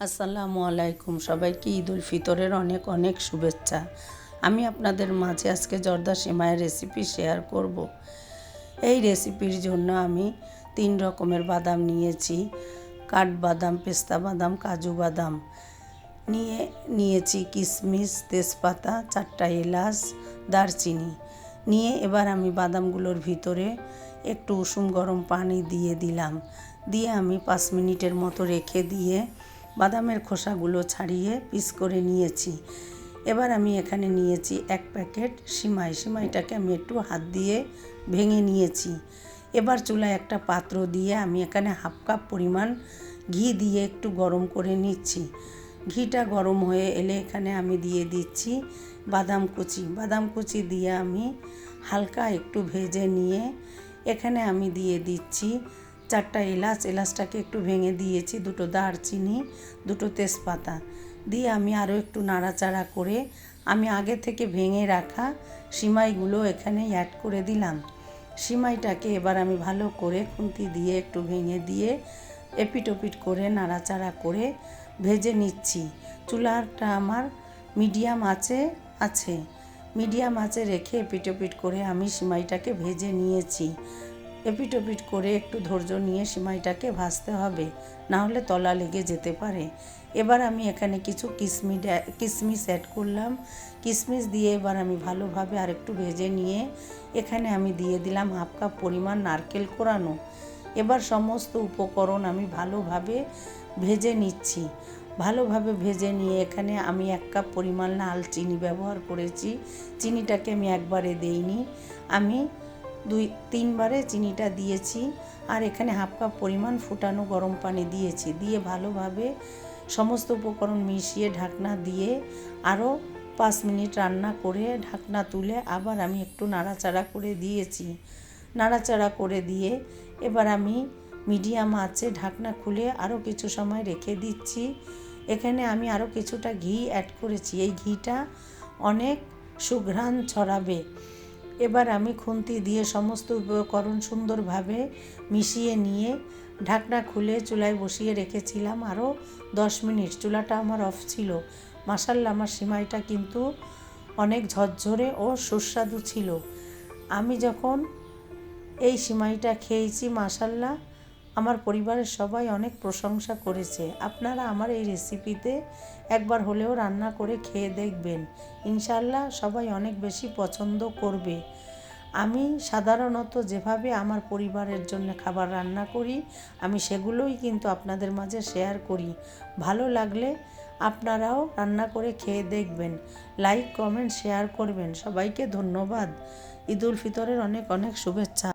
আসসালামু আলাইকুম। সবাইকে ঈদ উল ফিতরের অনেক অনেক শুভেচ্ছা। আমি আপনাদের মাঝে আজকে জর্দা সিমাইয়ের রেসিপি শেয়ার করব। এই রেসিপির জন্য আমি তিন রকমের বাদাম নিয়েছি। কাঠবাদাম পেস্তা বাদাম, কাজু বাদাম। নিয়ে, নিয়েছি কিশমিশ তেজপাতা, চারটা এলাচ, দারচিনি। নিয়ে এবার আমি বাদামগুলোর ভিতরে একটু উষুম গরম পানি দিয়ে দিলাম। দিয়ে আমি পাঁচ মিনিটের মতো রেখে দিয়ে বাদামের খোসাগুলো ছাড়িয়ে পিস করে নিয়েছি। এবার আমি এখানে নিয়েছি এক প্যাকেট সিমাই। সিমাইটাকে আমি একটু হাত দিয়ে ভেঙে নিয়েছি। এবার চুলায় একটা পাত্র দিয়ে আমি এখানে হাফ কাপ পরিমাণ ঘি দিয়ে একটু গরম করে নিচ্ছি। ঘিটা গরম হয়ে এলে এখানে আমি দিয়ে দিচ্ছি বাদাম কুচি। বাদাম কুচি দিয়ে আমি হালকা একটু ভেজে নিয়ে এখানে আমি দিয়ে দিচ্ছি চারটা এলাচ, এলাচটাকে একটু ভেঙে দিয়েছি, দুটো দারচিনি, দুটো তেজপাতা। দিয়ে আমি আরও একটু নাড়াচাড়া করে আমি আগে থেকে ভেঙে রাখা সিমাইগুলো এখানে অ্যাড করে দিলাম। সিমাইটাকে এবার আমি ভালো করে খুন্তি দিয়ে একটু ভেঙে দিয়ে এপিট করে নাড়াচাড়া করে ভেজে নিচ্ছি। চুলাটা আমার মিডিয়াম আছে আছে। মিডিয়াম আঁচে রেখে এপিট করে আমি সিমাইটাকে ভেজে নিয়েছি। এপিট ওপিট করে একটু ধৈর্য নিয়ে সিমাইটাকে ভাজতে হবে, না হলে তলা লেগে যেতে পারে। এবার আমি এখানে কিছু কিশমিশ কিশমিশ অ্যাড করলাম। কিশমিশ দিয়ে এবার আমি ভালোভাবে আরেকটু ভেজে নিয়ে এখানে আমি দিয়ে দিলাম হাফ কাপ পরিমাণ নারকেল কোরানো। এবার সমস্ত উপকরণ আমি ভালোভাবে ভেজে নিচ্ছি। ভালোভাবে ভেজে নিয়ে এখানে আমি এক কাপ পরিমাণ লাল চিনি ব্যবহার করেছি। চিনিটাকে আমি একবারে দেইনি। আমি দুই, তিনবারে চিনিটা দিয়েছি আর এখানে হাফ কাপ পরিমাণ ফুটানো গরম পানি দিয়েছি। দিয়ে ভালোভাবে সমস্ত উপকরণ মিশিয়ে ঢাকনা দিয়ে আরও পাঁচ মিনিট রান্না করে ঢাকনা তুলে আবার আমি একটু নাড়াচাড়া করে দিয়েছি। নাড়াচাড়া করে দিয়ে এবার আমি মিডিয়াম আছে ঢাকনা খুলে আরও কিছু সময় রেখে দিচ্ছি। এখানে আমি আরও কিছুটা ঘি অ্যাড করেছি। এই ঘিটা অনেক সুঘ্রাণ ছড়াবে। এবার আমি খুন্তি দিয়ে সমস্ত উপকরণ সুন্দরভাবে মিশিয়ে নিয়ে ঢাকনা খুলে চুলায় বসিয়ে রেখেছিলাম। আরও দশ মিনিট। চুলাটা আমার অফ ছিল। মাসাল্লা আমার সিমাইটা কিন্তু অনেক ঝরঝরে ও সুস্বাদু ছিল। আমি যখন এই সিমাইটা খেয়েছি মাসাল্লা আমার পরিবারের সবাই অনেক প্রশংসা করেছে। আপনারা আমার এই রেসিপিতে একবার হলেও রান্না করে খেয়ে দেখবেন। ইনশাল্লাহ সবাই অনেক বেশি পছন্দ করবে। আমি সাধারণত যেভাবে আমার পরিবারের জন্য খাবার রান্না করি, আমি সেগুলোই কিন্তু আপনাদের মাঝে শেয়ার করি। ভালো লাগলে আপনারাও রান্না করে খেয়ে দেখবেন। লাইক কমেন্ট শেয়ার করবেন। সবাইকে ধন্যবাদ। ঈদ উল ফিতরের অনেক অনেক শুভেচ্ছা।